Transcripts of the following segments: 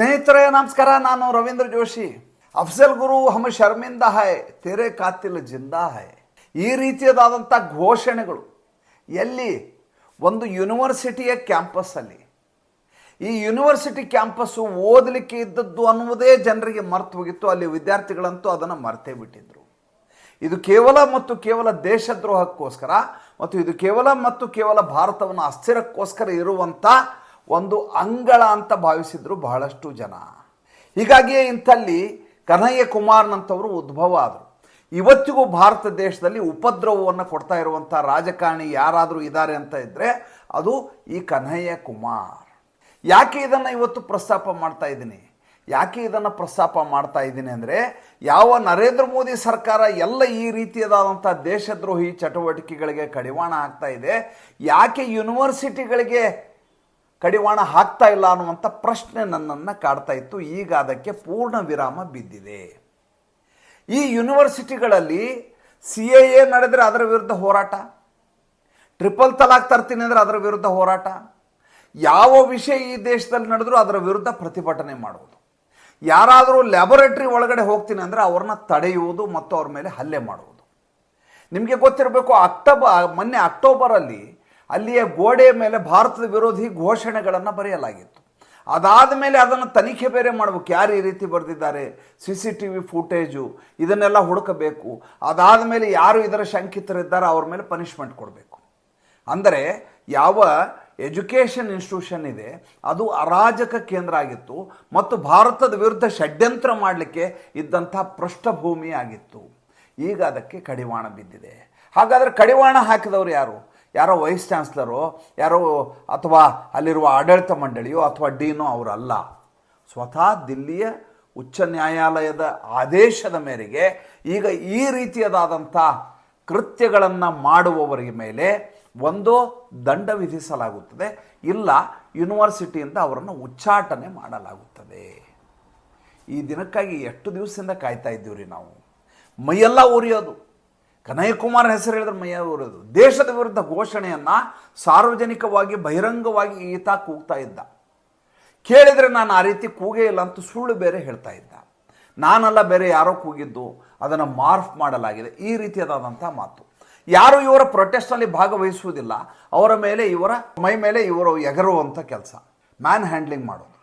ಸ್ನೇಹಿತರೆ, ನಮಸ್ಕಾರ. ನಾನು ರವೀಂದ್ರ ಜೋಶಿ. ಅಫ್ಸಲ್ ಗುರು ಹಮ ಶರ್ಮಿಂದ ಹಾಯ್, ತೆರೆ ಕಾತಿಲ್ ಜಿಂದಾ ಹಾಯ್. ಈ ರೀತಿಯದಾದಂಥ ಘೋಷಣೆಗಳು ಎಲ್ಲಿ? ಒಂದು ಯೂನಿವರ್ಸಿಟಿಯ ಕ್ಯಾಂಪಸ್ಸಲ್ಲಿ. ಈ ಯೂನಿವರ್ಸಿಟಿ ಕ್ಯಾಂಪಸ್ಸು ಓದಲಿಕ್ಕೆ ಇದ್ದದ್ದು ಅನ್ನುವುದೇ ಜನರಿಗೆ ಮರ್ತು ಹೋಗಿತ್ತು. ಅಲ್ಲಿ ವಿದ್ಯಾರ್ಥಿಗಳಂತೂ ಅದನ್ನು ಮರೆತೇ ಬಿಟ್ಟಿದ್ರು. ಇದು ಕೇವಲ ಮತ್ತು ಕೇವಲ ದೇಶದ್ರೋಹಕ್ಕೋಸ್ಕರ ಮತ್ತು ಇದು ಕೇವಲ ಮತ್ತು ಕೇವಲ ಭಾರತವನ್ನು ಅಸ್ಥಿರಕ್ಕೋಸ್ಕರ ಇರುವಂಥ ಒಂದು ಅಂಗಳ ಅಂತ ಭಾವಿಸಿದ್ರು ಬಹಳಷ್ಟು ಜನ. ಹೀಗಾಗಿಯೇ ಇಂಥಲ್ಲಿ ಕನ್ಹಯ್ಯ ಕುಮಾರ್ನಂಥವರು ಉದ್ಭವ ಆದರು. ಇವತ್ತಿಗೂ ಭಾರತ ದೇಶದಲ್ಲಿ ಉಪದ್ರವವನ್ನು ಕೊಡ್ತಾ ಇರುವಂಥ ರಾಜಕಾರಣಿ ಯಾರಾದರೂ ಇದ್ದಾರೆ ಅಂತ ಇದ್ದರೆ ಅದು ಈ ಕನ್ಹಯ್ಯ ಕುಮಾರ್. ಯಾಕೆ ಇದನ್ನು ಇವತ್ತು ಪ್ರಸ್ತಾಪ ಮಾಡ್ತಾ ಇದ್ದೀನಿ? ಯಾಕೆ ಇದನ್ನು ಪ್ರಸ್ತಾಪ ಮಾಡ್ತಾ ಇದ್ದೀನಿ ಅಂದರೆ ಯಾವ ನರೇಂದ್ರ ಮೋದಿ ಸರ್ಕಾರ ಎಲ್ಲ ಈ ರೀತಿಯದಾದಂಥ ದೇಶದ್ರೋಹಿ ಚಟುವಟಿಕೆಗಳಿಗೆ ಕಡಿವಾಣ ಆಗ್ತಾ ಇದೆ, ಯಾಕೆ ಯೂನಿವರ್ಸಿಟಿಗಳಿಗೆ ಕಡಿವಾಣ ಹಾಕ್ತಾ ಇಲ್ಲ ಅನ್ನುವಂಥ ಪ್ರಶ್ನೆ ನನ್ನನ್ನು ಕಾಡ್ತಾ ಇತ್ತು. ಈಗ ಅದಕ್ಕೆ ಪೂರ್ಣ ವಿರಾಮ ಬಿದ್ದಿದೆ. ಈ ಯೂನಿವರ್ಸಿಟಿಗಳಲ್ಲಿ ಸಿ ಎ ಎ ನಡೆದರೆ ಅದರ ವಿರುದ್ಧ ಹೋರಾಟ, ಟ್ರಿಪಲ್ ತಲಾಕ್ ತರ್ತೀನಿ ಅಂದರೆ ಅದರ ವಿರುದ್ಧ ಹೋರಾಟ, ಯಾವ ವಿಷಯ ಈ ದೇಶದಲ್ಲಿ ನಡೆದರೂ ಅದರ ವಿರುದ್ಧ ಪ್ರತಿಭಟನೆ ಮಾಡುವುದು. ಯಾರಾದರೂ ಲ್ಯಾಬೊರೇಟ್ರಿ ಒಳಗಡೆ ಹೋಗ್ತೀನಿ ಅಂದರೆ ಅವ್ರನ್ನ ತಡೆಯುವುದು ಮತ್ತು ಅವ್ರ ಮೇಲೆ ಹಲ್ಲೆ ಮಾಡುವುದು. ನಿಮಗೆ ಗೊತ್ತಿರಬೇಕು, ಅಕ್ಟೋಬರ್ ಮೊನ್ನೆ ಅಕ್ಟೋಬರಲ್ಲಿ ಅಲ್ಲಿಯ ಗೋಡೆಯ ಮೇಲೆ ಭಾರತದ ವಿರೋಧಿ ಘೋಷಣೆಗಳನ್ನು ಬರೆಯಲಾಗಿತ್ತು. ಅದಾದ ಮೇಲೆ ಅದನ್ನು ತನಿಖೆ ಬೇರೆ ಮಾಡಬೇಕು. ಯಾರು ಈ ರೀತಿ ಬರೆದಿದ್ದಾರೆ? C C T V footage ಇದನ್ನೆಲ್ಲ ಹುಡುಕಬೇಕು. ಅದಾದ ಮೇಲೆ ಯಾರು ಇದರ ಶಂಕಿತರಿದ್ದಾರೆ, ಅವ್ರ ಮೇಲೆ ಪನಿಷ್ಮೆಂಟ್ ಕೊಡಬೇಕು. ಅಂದರೆ ಯಾವ ಎಜುಕೇಷನ್ ಇನ್ಸ್ಟಿಟ್ಯೂಷನ್ ಇದೆ, ಅದು ಅರಾಜಕ ಕೇಂದ್ರ ಆಗಿತ್ತು ಮತ್ತು ಭಾರತದ ವಿರುದ್ಧ ಷಡ್ಯಂತ್ರ ಮಾಡಲಿಕ್ಕೆ ಇದ್ದಂಥ ಪೃಷ್ಠಭೂಮಿ ಆಗಿತ್ತು. ಈಗ ಅದಕ್ಕೆ ಕಡಿವಾಣ ಬಿದ್ದಿದೆ. ಹಾಗಾದರೆ ಕಡಿವಾಣ ಹಾಕಿದವರು ಯಾರು? ಯಾರೋ ವೈಸ್ ಚಾನ್ಸ್ಲರು, ಯಾರೋ ಅಥವಾ ಅಲ್ಲಿರುವ ಆಡಳಿತ ಮಂಡಳಿಯೋ ಅಥವಾ ಡೀನೋ ಅವರಲ್ಲ. ಸ್ವತಃ ದಿಲ್ಲಿಯ ಉಚ್ಚ ನ್ಯಾಯಾಲಯದ ಆದೇಶದ ಮೇರೆಗೆ ಈಗ ಈ ರೀತಿಯದಾದಂಥ ಕೃತ್ಯಗಳನ್ನು ಮಾಡುವವರಿಗೆ ಮೇಲೆ ಒಂದು ದಂಡ ವಿಧಿಸಲಾಗುತ್ತದೆ. ಇಲ್ಲ, ಯೂನಿವರ್ಸಿಟಿಯಿಂದ ಅವರನ್ನು ಉಚ್ಚಾಟನೆ ಮಾಡಲಾಗುತ್ತದೆ. ಈ ದಿನಕ್ಕಾಗಿ ಎಷ್ಟು ದಿವಸದಿಂದ ಕಾಯ್ತಾ ಇದ್ದೀವ್ರಿ ನಾವು? ಮೈಯೆಲ್ಲ ಉರಿಯೋದು ಕನಯ್ಯ ಕುಮಾರ್ ಹೆಸರು ಹೇಳಿದ್ರೆ ಮೈಯ ದೇಶದ ವಿರುದ್ಧ ಘೋಷಣೆಯನ್ನು ಸಾರ್ವಜನಿಕವಾಗಿ, ಬಹಿರಂಗವಾಗಿ ಈತ ಕೂಗ್ತಾ ಇದ್ದ. ಕೇಳಿದರೆ ನಾನು ಆ ರೀತಿ ಕೂಗೇ ಇಲ್ಲ ಅಂತ ಸುಳ್ಳು ಬೇರೆ ಹೇಳ್ತಾ ಇದ್ದ. ನಾನಲ್ಲ ಬೇರೆ ಯಾರೋ ಕೂಗಿದ್ದು, ಅದನ್ನು ಮಾರ್ಫ್ ಮಾಡಲಾಗಿದೆ. ಈ ರೀತಿಯಾದಂಥ ಮಾತು. ಯಾರು ಇವರ ಪ್ರೊಟೆಸ್ಟ್ನಲ್ಲಿ ಭಾಗವಹಿಸುವುದಿಲ್ಲ, ಅವರ ಮೇಲೆ ಇವರ, ಮೈ ಮೇಲೆ ಇವರು ಎಗರುವಂಥ ಕೆಲಸ. ಮ್ಯಾನ್ ಹ್ಯಾಂಡ್ಲಿಂಗ್ ಮಾಡೋದು.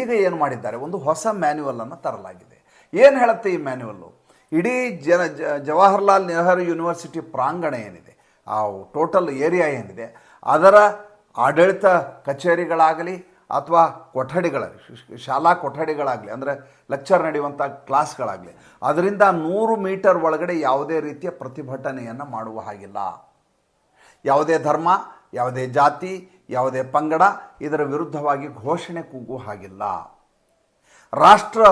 ಈಗ ಏನು ಮಾಡಿದ್ದಾರೆ? ಒಂದು ಹೊಸ ಮ್ಯಾನ್ಯುವಲನ್ನು ತರಲಾಗಿದೆ. ಏನು ಹೇಳುತ್ತೆ ಈ ಮ್ಯಾನ್ಯುವಲ್ಲು ಇಡೀ ಜನ ಜವಾಹರ್ಲಾಲ್ ನೆಹರು ಯೂನಿವರ್ಸಿಟಿ ಪ್ರಾಂಗಣ ಏನಿದೆ, ಆ ಟೋಟಲ್ ಏರಿಯಾ ಏನಿದೆ, ಅದರ ಆಡಳಿತ ಕಚೇರಿಗಳಾಗಲಿ ಅಥವಾ ಕೊಠಡಿಗಳ ಶಾಲಾ ಕೊಠಡಿಗಳಾಗಲಿ, ಅಂದರೆ ಲೆಕ್ಚರ್ ನಡೆಯುವಂಥ ಕ್ಲಾಸ್ಗಳಾಗಲಿ ಅದರಿಂದ ನೂರು ಮೀಟರ್ ಒಳಗಡೆ ಯಾವುದೇ ರೀತಿಯ ಪ್ರತಿಭಟನೆಯನ್ನು ಮಾಡುವ ಹಾಗಿಲ್ಲ. ಯಾವುದೇ ಧರ್ಮ, ಯಾವುದೇ ಜಾತಿ, ಯಾವುದೇ ಪಂಗಡ ಇದರ ವಿರುದ್ಧವಾಗಿ ಘೋಷಣೆ ಕೂಗುವ ಹಾಗಿಲ್ಲ. ರಾಷ್ಟ್ರ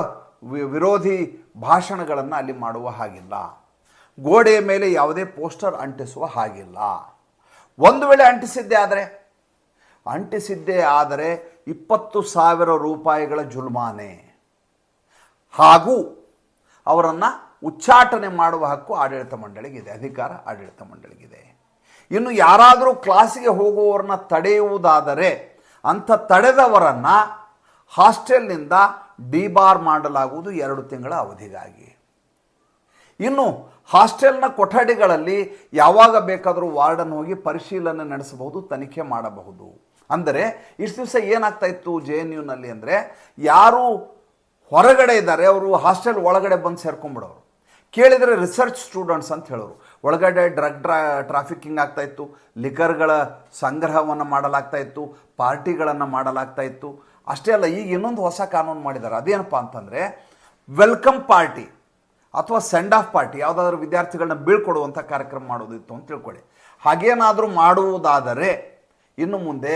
ವಿರೋಧಿ ಭಾಷಣಗಳನ್ನು ಅಲ್ಲಿ ಮಾಡುವ ಹಾಗಿಲ್ಲ. ಗೋಡೆಯ ಮೇಲೆ ಯಾವುದೇ ಪೋಸ್ಟರ್ ಅಂಟಿಸುವ ಹಾಗಿಲ್ಲ. ಒಂದು ವೇಳೆ ಅಂಟಿಸಿದ್ದೇ ಆದರೆ? ಅಂಟಿಸಿದ್ದೇ ಆದರೆ ಇಪ್ಪತ್ತು ಸಾವಿರ ರೂಪಾಯಿಗಳ ಜುಲ್ಮಾನೆ. ಹಾಗೂ ಅವರನ್ನು ಉಚ್ಚಾಟನೆ ಮಾಡುವ ಹಕ್ಕು ಆಡಳಿತ ಮಂಡಳಿಗಿದೆ ಅಧಿಕಾರ ಆಡಳಿತ ಮಂಡಳಿಗಿದೆ ಇನ್ನು ಯಾರಾದರೂ ಕ್ಲಾಸಿಗೆ ಹೋಗುವವರನ್ನ ತಡೆಯುವುದಾದರೆ ಅಂಥ ತಡೆದವರನ್ನು ಹಾಸ್ಟೆಲ್ನಿಂದ ಡಿಬಾರ್ ಮಾಡಲಾಗುವುದು ಎರಡು ತಿಂಗಳ ಅವಧಿಗಾಗಿ. ಇನ್ನು ಹಾಸ್ಟೆಲ್ನ ಕೊಠಡಿಗಳಲ್ಲಿ ಯಾವಾಗ ಬೇಕಾದರೂ ವಾರ್ಡನ್ ಹೋಗಿ ಪರಿಶೀಲನೆ ನಡೆಸಬಹುದು, ತನಿಖೆ ಮಾಡಬಹುದು. ಅಂದರೆ ಇಷ್ಟು ದಿವಸ ಏನಾಗ್ತಾ ಇತ್ತು ಜೆ ಎನ್ ಯುನಲ್ಲಿ ಅಂದರೆ ಯಾರು ಹೊರಗಡೆ ಇದ್ದಾರೆ, ಅವರು ಹಾಸ್ಟೆಲ್ ಒಳಗಡೆ ಬಂದು ಸೇರ್ಕೊಂಡ್ಬಿಡೋರು ಕೇಳಿದರೆ ರಿಸರ್ಚ್ ಸ್ಟೂಡೆಂಟ್ಸ್ ಅಂತ ಹೇಳೋರು. ಒಳಗಡೆ ಡ್ರಗ್ ಡ್ರಾ, ಟ್ರಾಫಿಕಿಂಗ್ ಆಗ್ತಾ ಇತ್ತು, ಲಿಕರ್ಗಳ ಸಂಗ್ರಹವನ್ನು ಮಾಡಲಾಗ್ತಾ ಇತ್ತು, ಪಾರ್ಟಿಗಳನ್ನು ಮಾಡಲಾಗ್ತಾ ಇತ್ತು. ಅಷ್ಟೇ ಅಲ್ಲ, ಈಗ ಇನ್ನೊಂದು ಹೊಸ ಕಾನೂನು ಮಾಡಿದ್ದಾರೆ. ಅದೇನಪ್ಪ ಅಂತಂದರೆ ವೆಲ್ಕಮ್ ಪಾರ್ಟಿ ಅಥವಾ ಸೆಂಡ್ ಆಫ್ ಪಾರ್ಟಿ ಯಾವುದಾದ್ರೂ ವಿದ್ಯಾರ್ಥಿಗಳನ್ನ ಬೀಳ್ಕೊಡುವಂಥ ಕಾರ್ಯಕ್ರಮ ಮಾಡೋದಿತ್ತು ಅಂತ ತಿಳ್ಕೊಳ್ಳಿ. ಹಾಗೇನಾದರೂ ಮಾಡುವುದಾದರೆ, ಇನ್ನು ಮುಂದೆ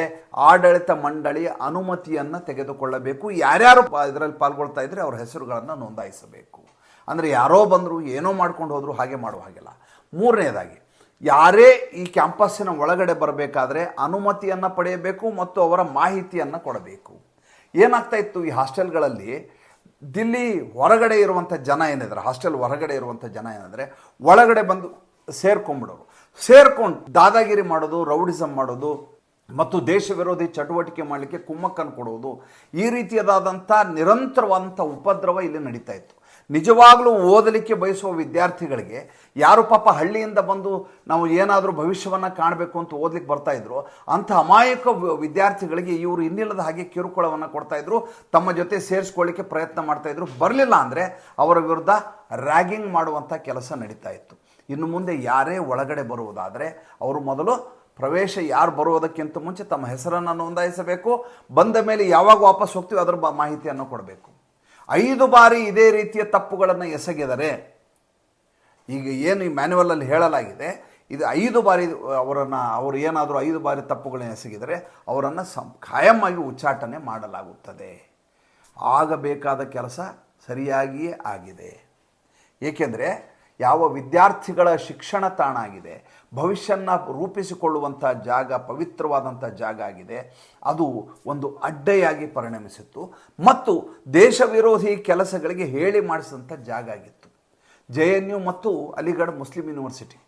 ಆಡಳಿತ ಮಂಡಳಿ ಅನುಮತಿಯನ್ನು ತೆಗೆದುಕೊಳ್ಳಬೇಕು. ಯಾರ್ಯಾರು ಇದರಲ್ಲಿ ಪಾಲ್ಗೊಳ್ತಾ ಇದ್ರೆ ಅವ್ರ ಹೆಸರುಗಳನ್ನು ನೋಂದಾಯಿಸಬೇಕು. ಅಂದರೆ ಯಾರೋ ಬಂದರು, ಏನೋ ಮಾಡ್ಕೊಂಡು ಹೋದರೂ, ಹಾಗೆ ಮಾಡುವ ಹಾಗಿಲ್ಲ. ಮೂರನೇದಾಗಿ, ಯಾರೇ ಈ ಕ್ಯಾಂಪಸ್ಸಿನ ಒಳಗಡೆ ಬರಬೇಕಾದ್ರೆ ಅನುಮತಿಯನ್ನು ಪಡೆಯಬೇಕು ಮತ್ತು ಅವರ ಮಾಹಿತಿಯನ್ನು ಕೊಡಬೇಕು. ಏನಾಗ್ತಾ ಇತ್ತು ಈ ಹಾಸ್ಟೆಲ್ಗಳಲ್ಲಿ? ದಿಲ್ಲಿ ಹೊರಗಡೆ ಇರುವಂಥ ಜನ ಏನಿದ್ದಾರೆ, ಹಾಸ್ಟೆಲ್ ಹೊರಗಡೆ ಇರುವಂಥ ಜನ ಏನಂದರೆ ಒಳಗಡೆ ಬಂದು ಸೇರ್ಕೊಂಡ್ಬಿಡೋರು ಸೇರ್ಕೊಂಡು ದಾದಾಗಿರಿ ಮಾಡೋದು ರೌಡಿಸಮ್ ಮಾಡೋದು, ಮತ್ತು ದೇಶ ವಿರೋಧಿ ಚಟುವಟಿಕೆ ಮಾಡಲಿಕ್ಕೆ ಕುಮ್ಮಕ್ಕನ್ನು ಕೊಡುವುದು ಈ ರೀತಿಯಾದಂಥ ನಿರಂತರವಾದಂಥ ಉಪದ್ರವ ಇಲ್ಲಿ ನಡೀತಾ ಇತ್ತು. ನಿಜವಾಗ್ಲೂ ಓದಲಿಕ್ಕೆ ಬಯಸುವ ವಿದ್ಯಾರ್ಥಿಗಳಿಗೆ ಯಾರು ಪಾಪ ಹಳ್ಳಿಯಿಂದ ಬಂದು ನಾವು ಏನಾದರೂ ಭವಿಷ್ಯವನ್ನು ಕಾಣಬೇಕು ಅಂತ ಓದಲಿಕ್ಕೆ ಬರ್ತಾ ಇದ್ರು, ಅಂಥ ಅಮಾಯಕ ವಿದ್ಯಾರ್ಥಿಗಳಿಗೆ ಇವರು ಇನ್ನಿಲ್ಲದ ಹಾಗೆ ಕಿರುಕುಳವನ್ನು ಕೊಡ್ತಾ ಇದ್ರು, ತಮ್ಮ ಜೊತೆ ಸೇರಿಸ್ಕೊಳ್ಳಿಕ್ಕೆ ಪ್ರಯತ್ನ ಮಾಡ್ತಾ ಇದ್ರು. ಬರಲಿಲ್ಲ ಅಂದರೆ ಅವರ ವಿರುದ್ಧ ರ್ಯಾಗಿಂಗ್ ಮಾಡುವಂಥ ಕೆಲಸ ನಡೀತಾ ಇತ್ತು. ಇನ್ನು ಮುಂದೆ ಯಾರೇ ಒಳಗಡೆ ಬರುವುದಾದರೆ ಅವರು ಮೊದಲು ಪ್ರವೇಶ ಯಾರು ಬರುವುದಕ್ಕಿಂತ ಮುಂಚೆ ತಮ್ಮ ಹೆಸರನ್ನು ನೋಂದಾಯಿಸಬೇಕು, ಬಂದ ಮೇಲೆ ಯಾವಾಗ ವಾಪಸ್ ಹೋಗ್ತೀವಿ ಅದರ ಮಾಹಿತಿಯನ್ನು ಕೊಡಬೇಕು. ಐದು ಬಾರಿ ಇದೇ ರೀತಿಯ ತಪ್ಪುಗಳನ್ನು ಎಸಗಿದರೆ, ಈಗ ಏನು ಈ ಮ್ಯಾನ್ಯುವಲಲ್ಲಿ ಹೇಳಲಾಗಿದೆ, ಇದು ಐದು ಬಾರಿ ಅವರನ್ನು, ಅವರು ಏನಾದರೂ ಐದು ಬಾರಿ ತಪ್ಪುಗಳನ್ನು ಎಸಗಿದರೆ ಅವರನ್ನು ಸಂ ಖಾಯಮಾಗಿ ಉಚ್ಚಾಟನೆ ಮಾಡಲಾಗುತ್ತದೆ. ಆಗಬೇಕಾದ ಕೆಲಸ ಸರಿಯಾಗಿಯೇ ಆಗಿದೆ. ಏಕೆಂದರೆ ಯಾವ ವಿದ್ಯಾರ್ಥಿಗಳ ಶಿಕ್ಷಣ ತಾಣ ಆಗಿದೆ ಭವಿಷ್ಯನ ರೂಪಿಸಿಕೊಳ್ಳುವಂಥ ಜಾಗ, ಪವಿತ್ರವಾದಂಥ ಜಾಗ ಆಗಿದೆ, ಅದು ಒಂದು ಅಡ್ಡೆಯಾಗಿ ಪರಿಣಮಿಸಿತ್ತು. ಮತ್ತು ದೇಶ ವಿರೋಧಿ ಕೆಲಸಗಳಿಗೆ ಹೇಳಿ ಮಾಡಿಸಿದಂಥ ಜಾಗ ಆಗಿತ್ತು. ಜೆ ಎನ್ ಯು ಮತ್ತು ಅಲಿಗಢ ಮುಸ್ಲಿಂ ಯೂನಿವರ್ಸಿಟಿ.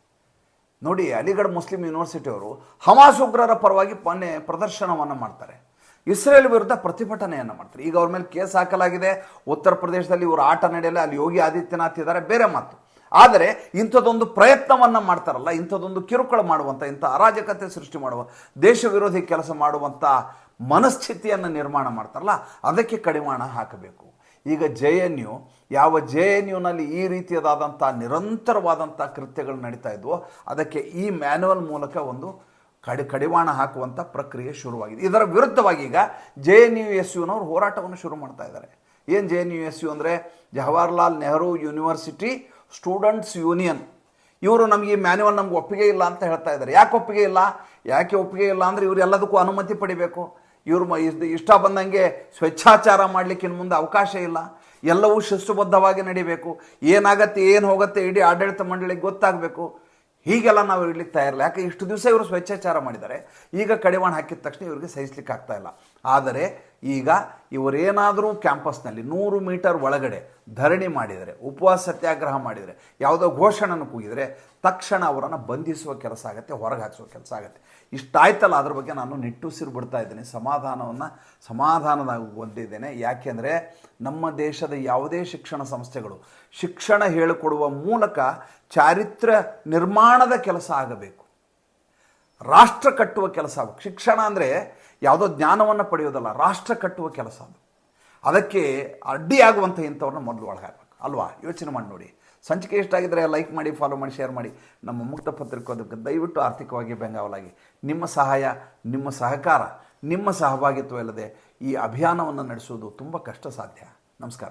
ನೋಡಿ, ಅಲಿಗಢ ಮುಸ್ಲಿಂ ಯೂನಿವರ್ಸಿಟಿಯವರು ಹಮಾಸ್ ಉಗ್ರರ ಪರವಾಗಿ ಮೊನ್ನೆ ಪ್ರದರ್ಶನವನ್ನು ಮಾಡ್ತಾರೆ. ಇಸ್ರೇಲ್ ವಿರುದ್ಧ ಪ್ರತಿಭಟನೆಯನ್ನು ಮಾಡ್ತಾರೆ. ಈಗ ಅವ್ರ ಮೇಲೆ ಕೇಸ್ ಹಾಕಲಾಗಿದೆ. ಉತ್ತರ ಪ್ರದೇಶದಲ್ಲಿ ಇವರು ಆಟ ನಡೆಯಲ್ಲ, ಅಲ್ಲಿ ಯೋಗಿ ಆದಿತ್ಯನಾಥ್ ಇದ್ದಾರೆ, ಬೇರೆ ಮಾತು. ಆದರೆ ಇಂಥದ್ದೊಂದು ಪ್ರಯತ್ನವನ್ನು ಮಾಡ್ತಾರಲ್ಲ ಇಂಥದ್ದೊಂದು ಕಿರುಕುಳ ಮಾಡುವಂಥ ಇಂಥ ಅರಾಜಕತೆ ಸೃಷ್ಟಿ ಮಾಡುವ, ದೇಶ ವಿರೋಧಿ ಕೆಲಸ ಮಾಡುವಂಥ ಮನಸ್ಥಿತಿಯನ್ನು ನಿರ್ಮಾಣ ಮಾಡ್ತಾರಲ್ಲ, ಅದಕ್ಕೆ ಕಡಿವಾಣ ಹಾಕಬೇಕು. ಈಗ ಜೆ ಎನ್ ಯು, ಯಾವ ಜೆ ಎನ್ ಯುನಲ್ಲಿ ಈ ರೀತಿಯದಾದಂಥ ನಿರಂತರವಾದಂಥ ಕೃತ್ಯಗಳು ನಡೀತಾ ಇದ್ವೋ, ಅದಕ್ಕೆ ಈ ಮ್ಯಾನುವಲ್ ಮೂಲಕ ಒಂದು ಕಡಿ, ಕಡಿವಾಣ ಹಾಕುವಂಥ ಪ್ರಕ್ರಿಯೆ ಶುರುವಾಗಿದೆ. ಇದರ ವಿರುದ್ಧವಾಗಿ ಈಗ ಜೆ ಎನ್ ಯು ಎಸ್ ಯುನವರು ಹೋರಾಟವನ್ನು ಶುರು ಮಾಡ್ತಾ ಇದ್ದಾರೆ. ಏನು J N U S U ಅಂದರೆ, Jawaharlal Nehru university students union. ಇವರು ನಮಗೆ ಈ ಮ್ಯಾನ್ಯುವಲ್ ನಮ್ಗೆ ಒಪ್ಪಿಗೆ ಇಲ್ಲ ಅಂತ ಹೇಳ್ತಾ ಇದ್ದಾರೆ. ಯಾಕೆ ಒಪ್ಪಿಗೆ ಇಲ್ಲ? ಯಾಕೆ ಒಪ್ಪಿಗೆ ಇಲ್ಲ ಅಂದರೆ ಇವರು ಎಲ್ಲದಕ್ಕೂ ಅನುಮತಿ ಪಡಿಬೇಕು. ಇವರು ಇಷ್ಟ ಬಂದಂಗೆ ಸ್ವೇಚ್ಛಾಚಾರ ಮಾಡಲಿಕ್ಕೆ ಇನ್ನು ಮುಂದೆ ಅವಕಾಶ ಇಲ್ಲ. ಎಲ್ಲವೂ ಶಿಸ್ತುಬದ್ಧವಾಗಿ ನಡಿಬೇಕು. ಏನಾಗತ್ತೆ, ಏನು ಹೋಗುತ್ತೆ ಇಡೀ ಆಡಳಿತ ಮಂಡಳಿಗೆ ಗೊತ್ತಾಗಬೇಕು. ಹೀಗೆಲ್ಲ ನಾವು ಇರಲಿಕ್ಕೆ ತಯಾರಿಲ್ಲ. ಯಾಕೆ? ಇಷ್ಟು ದಿವಸ ಇವರು ಸ್ವೇಚ್ಛಾಚಾರ ಮಾಡಿದ್ದಾರೆ. ಈಗ ಕಡಿವಾಣ ಹಾಕಿದ ತಕ್ಷಣ ಇವರಿಗೆ ಸಹಿಸ್ಲಿಕ್ಕೆ ಆಗ್ತಾ ಇಲ್ಲ. ಆದರೆ ಈಗ ಇವರೇನಾದರೂ ಕ್ಯಾಂಪಸ್ನಲ್ಲಿ ನೂರು ಮೀಟರ್ ಒಳಗಡೆ ಧರಣಿ ಮಾಡಿದರೆ, ಉಪವಾಸ ಸತ್ಯಾಗ್ರಹ ಮಾಡಿದರೆ, ಯಾವುದೋ ಘೋಷಣೆಯನ್ನು ಕೂಗಿದರೆ, ತಕ್ಷಣ ಅವರನ್ನು ಬಂಧಿಸುವ ಕೆಲಸ ಆಗುತ್ತೆ, ಹೊರಗೆ ಹಾಕಿಸುವ ಕೆಲಸ ಆಗುತ್ತೆ. ಇಷ್ಟಾಯ್ತಲ್ಲ, ಅದ್ರ ಬಗ್ಗೆ ನಾನು ನಿಟ್ಟುಸಿರು ಬಿಡ್ತಾ ಇದ್ದೀನಿ. ಸಮಾಧಾನವನ್ನು ಸಮಾಧಾನದ ಹೊಂದಿದ್ದೇನೆ. ಯಾಕೆಂದರೆ ನಮ್ಮ ದೇಶದ ಯಾವುದೇ ಶಿಕ್ಷಣ ಸಂಸ್ಥೆಗಳು ಶಿಕ್ಷಣ ಹೇಳಿಕೊಡುವ ಮೂಲಕ ಚಾರಿತ್ರ ನಿರ್ಮಾಣದ ಕೆಲಸ ಆಗಬೇಕು. ರಾಷ್ಟ್ರ ಕಟ್ಟುವ ಕೆಲಸ ಆಗಬೇಕು. ಶಿಕ್ಷಣ ಅಂದರೆ ಯಾವುದೋ ಜ್ಞಾನವನ್ನು ಪಡೆಯೋದಲ್ಲ, ರಾಷ್ಟ್ರ ಕಟ್ಟುವ ಕೆಲಸ ಅದು. ಅದಕ್ಕೆ ಅಡ್ಡಿಯಾಗುವಂಥ ಇಂಥವ್ರನ್ನ ಮೊದಲು ಒಳಗೆ ಹಾಕಬೇಕು ಅಲ್ವಾ? ಯೋಚನೆ ಮಾಡಿ ನೋಡಿ. ಸಂಚಿಕೆ ಇಷ್ಟಾಗಿದ್ದರೆ ಲೈಕ್ ಮಾಡಿ ಫಾಲೋ ಮಾಡಿ ಶೇರ್ ಮಾಡಿ. ನಮ್ಮ ಮುಕ್ತ ಪತ್ರಿಕೋದಕ್ಕೆ ದಯವಿಟ್ಟು ಆರ್ಥಿಕವಾಗಿ ಬೆಂಗಾವಲಾಗಿ. ನಿಮ್ಮ ಸಹಾಯ, ನಿಮ್ಮ ಸಹಕಾರ, ನಿಮ್ಮ ಸಹಭಾಗಿತ್ವ ಇಲ್ಲದೆ ಈ ಅಭಿಯಾನವನ್ನು ನಡೆಸುವುದು ತುಂಬ ಕಷ್ಟ ಸಾಧ್ಯ ನಮಸ್ಕಾರ.